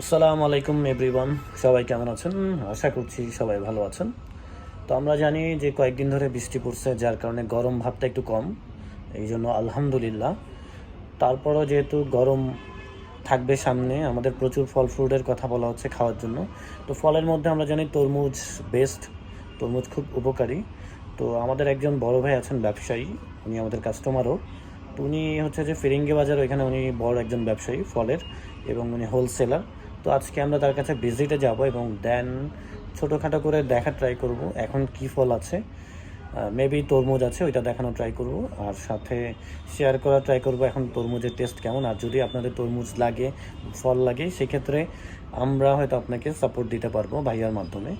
আসসালামু আলাইকুম এভরিওয়ান সবাই কেমন আছেন? আশা করছি সবাই ভালো আছেন। তো আমরা জানি যে কয়েকদিন ধরে বৃষ্টি পড়ছে, যার কারণে গরম ভাবটা একটু কম। এই জন্য আলহামদুলিল্লাহ। তারপরও যেহেতু গরম থাকবে সামনে, আমাদের প্রচুর ফল ফ্রুটের কথা বলা হচ্ছে খাওয়ার জন্য। তো ফলের মধ্যে আমরা জানি তরমুজ বেস্ট তরমুজ খুব উপকারী। তো আমাদের একজন বড় ভাই আছেন ব্যবসায়ী, উনি আমাদের কাস্টমারও তো উনি হচ্ছে যে ফিরিঙ্গি বাজার, ওইখানে উনি বড় একজন ব্যবসায়ী ফলের এবং উনি হোলসেলার তো আজকে আমরা তার কাছে ভিজিটে যাব এবং দেন ছোটোখাটো করে দেখা ট্রাই করব, এখন কি ফল আছে মেবি তরমুজ আছে, ওইটা দেখানো ট্রাই করব, আর সাথে শেয়ার করা ট্রাই করব এখন তরমুজের টেস্ট কেমন, আর যদি আপনাদের তরমুজ লাগে, ফল লাগে, সেক্ষেত্রে আমরা হয়তো আপনাকে সাপোর্ট দিতে পারব ভাইয়ার মাধ্যমে।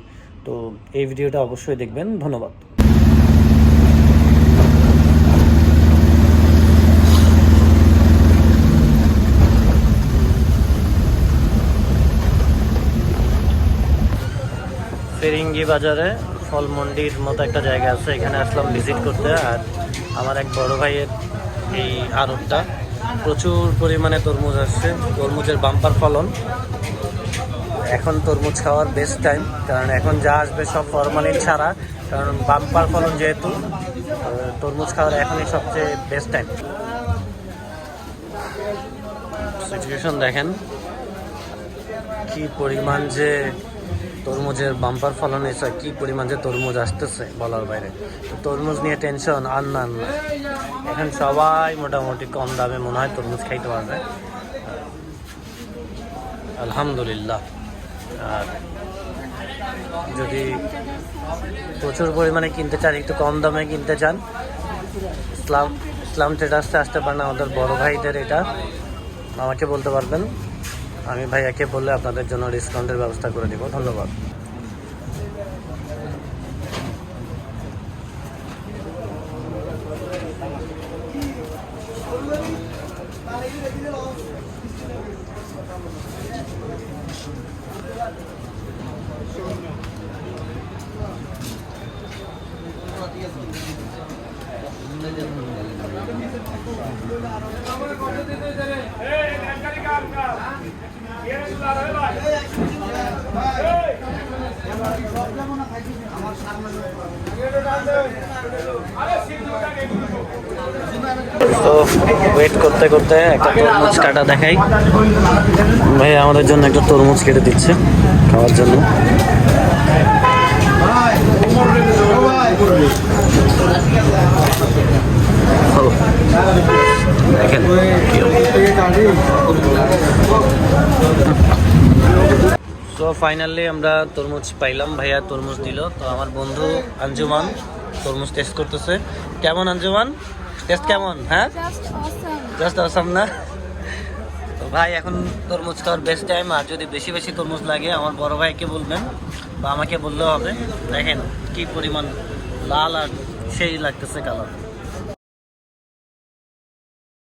তো এই ভিডিওটা অবশ্যই দেখবেন, ধন্যবাদ। ফেরিঙ্গি বাজারে ফল মন্ডির মতো একটা জায়গা আছে, এখানে আসলাম ভিজিট করতে। আর আমার এক বড় ভাইয়ের এই আড়তটা। প্রচুর পরিমাণে তরমুজ আসছে, তরমুজের বাম্পার ফলন। এখন তরমুজ খাওয়ার বেস্ট টাইম কারণ এখন যা আসবে সব ফরমালিন ছাড়া, কারণ বাম্পার ফলন যেহেতু তরমুজ খাওয়ার এখনই সবচেয়ে বেস্ট টাইম সিচুয়েশন দেখেন, কি পরিমাণ যে তরমুজের বাম্পার ফলন এসে কি পরিমাণ যে তরমুজ আসতেছে বলার বাইরে? তরমুজ নিয়ে টেনশন আর না এখন সবাই মোটামুটি কম দামে মনে হয় তরমুজ খাইতে পারবে। আলহামদুলিল্লাহ। আর যদি প্রচুর পরিমাণে কিনতে চান, একটু কম দামে কিনতে চান, ইসলাম ইসলাম ট্রেডার্সে আসতে পারেন, আমাদের বড় ভাইদের এটা, আমাকে বলতে পারবেন। আমি ভাইয়াকে বললে আপনাদের জন্য ডিসকাউন্টের ব্যবস্থা করে দিব। ধন্যবাদ। ওয়েট করতে করতে একটা তরমুজ কাটা দেখাই। আমাদের জন্য একটা তরমুজ কেটে দিচ্ছে খাওয়ার জন্য। দেখেন তো ফাইনালি আমরা তরমুজ পাইলাম ভাইয়া তরমুজ দিল। তো আমার বন্ধু আঞ্জুমান তরমুজ টেস্ট করতেছে। কেমন আঞ্জুমান? টেস্ট কেমন হ্যাঁ. জাস্ট আসাম না? তো ভাই এখন তরমুজ খাওয়ার বেস্ট টাইম আর যদি বেশি বেশি তরমুজ লাগে আমার বড় ভাইকে বলবেন বা আমাকে বললেও হবে। দেখেন কি পরিমাণ লাল আর সেই লাগতেছে কালার